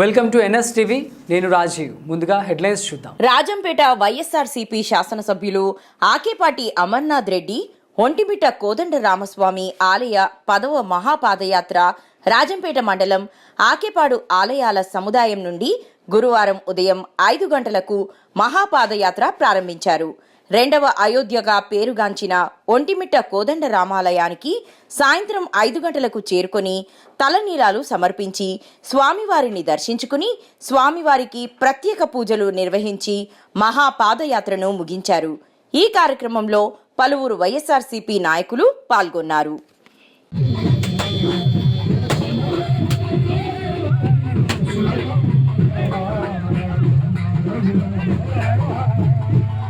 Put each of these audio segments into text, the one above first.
Welcome to NS TV నేను రాజీవ్. ముందుగా headlines చూద్దాం. రాజంపేట వైఎస్ఆర్సీపీ శాసనసభ్యులు ఆకేపాటి అమర్నాథ్ రెడ్డి ఒంటిమిట కోదండ రామస్వామి ఆలయ పదవ మహాపాదయాత్ర రాజంపేట మండలం ఆకేపాడు ఆలయాల సముదాయం నుండి గురువారం ఉదయం ఐదు గంటలకు మహాపాదయాత్ర ప్రారంభించారు. రెండవ అయోధ్యగా పేరుగాంచిన ఒంటిమిట్ట కోదండ రామాలయానికి సాయంత్రం ఐదు గంటలకు చేరుకొని తలనీలాలు సమర్పించి స్వామివారిని దర్శించుకుని స్వామివారికి ప్రత్యేక పూజలు నిర్వహించి మహాపాదయాత్రను ముగించారు. ఈ కార్యక్రమంలో పలువురు వైఎస్ఆర్సీపీ నాయకులు పాల్గొన్నారు.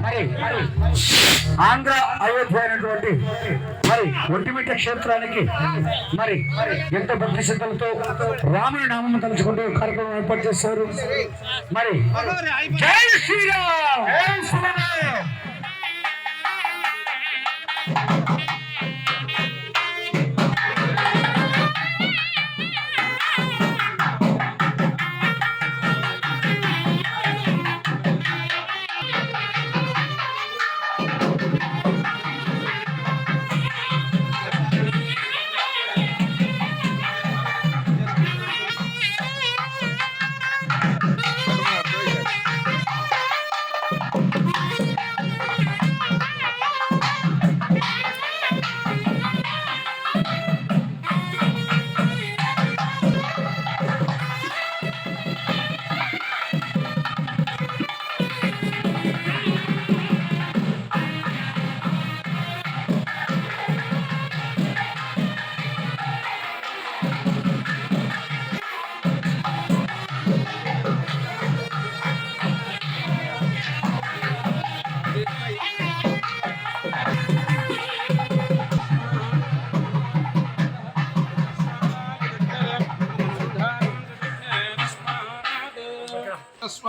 మరి ఆంధ్ర అయోధ్య అయినటువంటి మరి ఒంటిమిట్ట క్షేత్రానికి మరి ఎంత భక్తి శ్రద్ధలతో రాముని నామం తలుచుకుంటూ కార్యక్రమం ఏర్పాటు చేశారు. మరి జై శ్రీరామ్!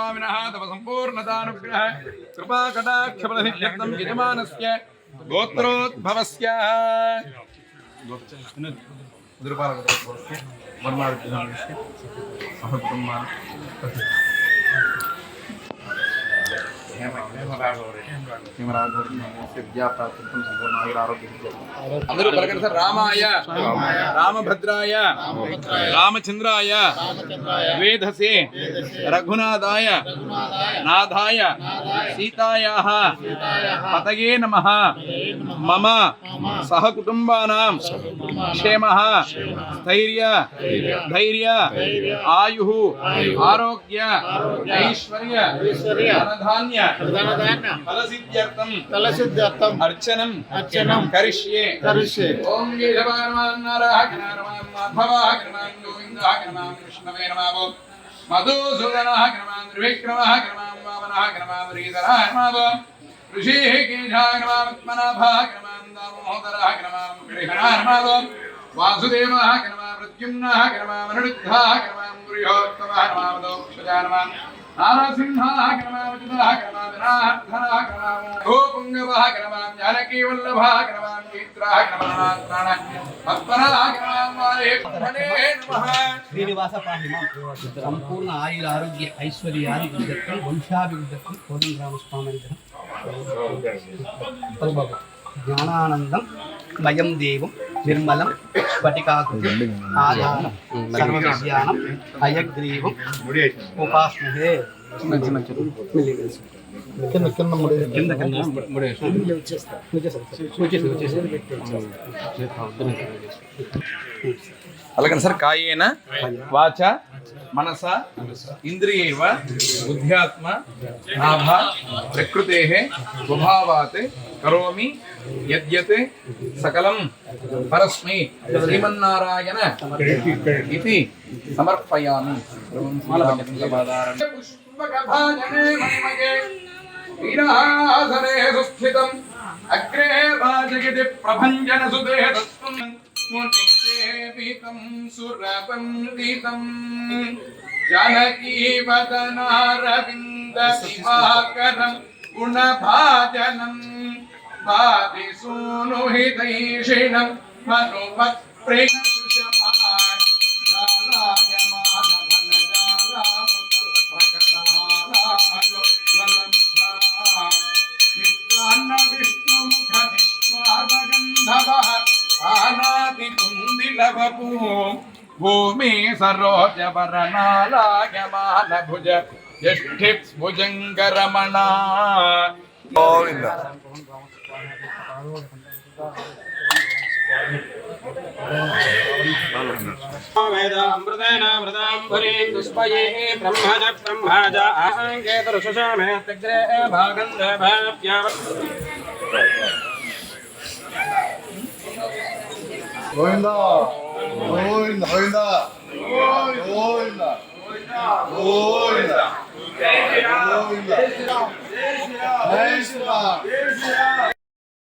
स्वामिनः तव सम्पूर्णतानुग्रहः। कृपाकटाक्षफलनित्यर्थं यजमानस्य ब्रह्मा అందరూ పలకండి సార్ రామాయ రామభద్రాయ రామచంద్రాయ వేధసే రఘునాథాయ నాథాయ సీతాయాः పతయే నమః మమ సహకుటుంబానాం క్షేమः స్థైర్య ధైర్య ఆయుః ఆరోగ్య ఐశ్వర్య ధనధాన్య ఫలసిద్ధ్యర్థం ఫలసిద్ధ్యర్థం అర్చనం. అర్చనం. కరిష్యే. కరిష్యే. ఓం శ్రీధరాగ్రమావో ఋషికేశాగ్రమాత్మనాభాగ్రమాన్ దామోదరాగ్రమాన్ గృహణాగ్రమావో వాసుదేవాగ్రమా ప్రద్యుమ్నాగ్రమామనుడుద్ధాగ్రమాన్ గురుయోత్తమాగ్రమావదో క్షజానమాన్ నారసింహాగ్రమావచితాగ్రమావినార్థనాగ్రమాం జానకీవల్లభాగ్రమాం గీత్రాగ్రమాత్రాణ పద్మనాగ్రమాం శ్రీనివాస సంపూర్ణ ఆయుర ఆరోగ్య ఐశ్వర్యాది విద్యత్వం వంశాభివృద్ధత్వం కోదండ రామస్వామి జ్ఞానానందం మయం దేవం. నిర్మలం స్ఫటికాకృతి ఆధారం సర్వ విజ్ఞానం అయగ్రీవం ఉపాస్మహే కింద కింద కింద కింద అలాగని సార్ కాయేన వాచ మనస ఇంద్రియైవ బుద్ధ్యాత్మ నాభ ప్రకృతే స్వభావాత్ కరోమి యద్యత్ సకలం పరస్మై శ్రీమన్నారాయణ ఇది సమర్పయామి. వీరాసనే సుస్థితం. అగ్రే వాజగితి ప్రభంజన సుదే తత్వం మునిసేవితం సురవందితం జానకీవదనారవింద దివాకరం గుణభాజనం. वादिसूनु हि दैषिणं मनुमत्प्रेषमान् विष्णुमुखनिष्वादगन्धवः आनादिकुन्दिलवपुः भूमि सरोजवरनालायमानभुज यष्ठिभुजङ्गरमणा गोविन्द अमृतेनामृताम्बुरीं दुष्पयैः ब्रह्मज ब्रह्मज आसङ्केतरुषुषा मे तग्रे भागन्धभाव्याव गोविन्द गोविन्द गोविन्द गोविन्द जय श्रीराम जय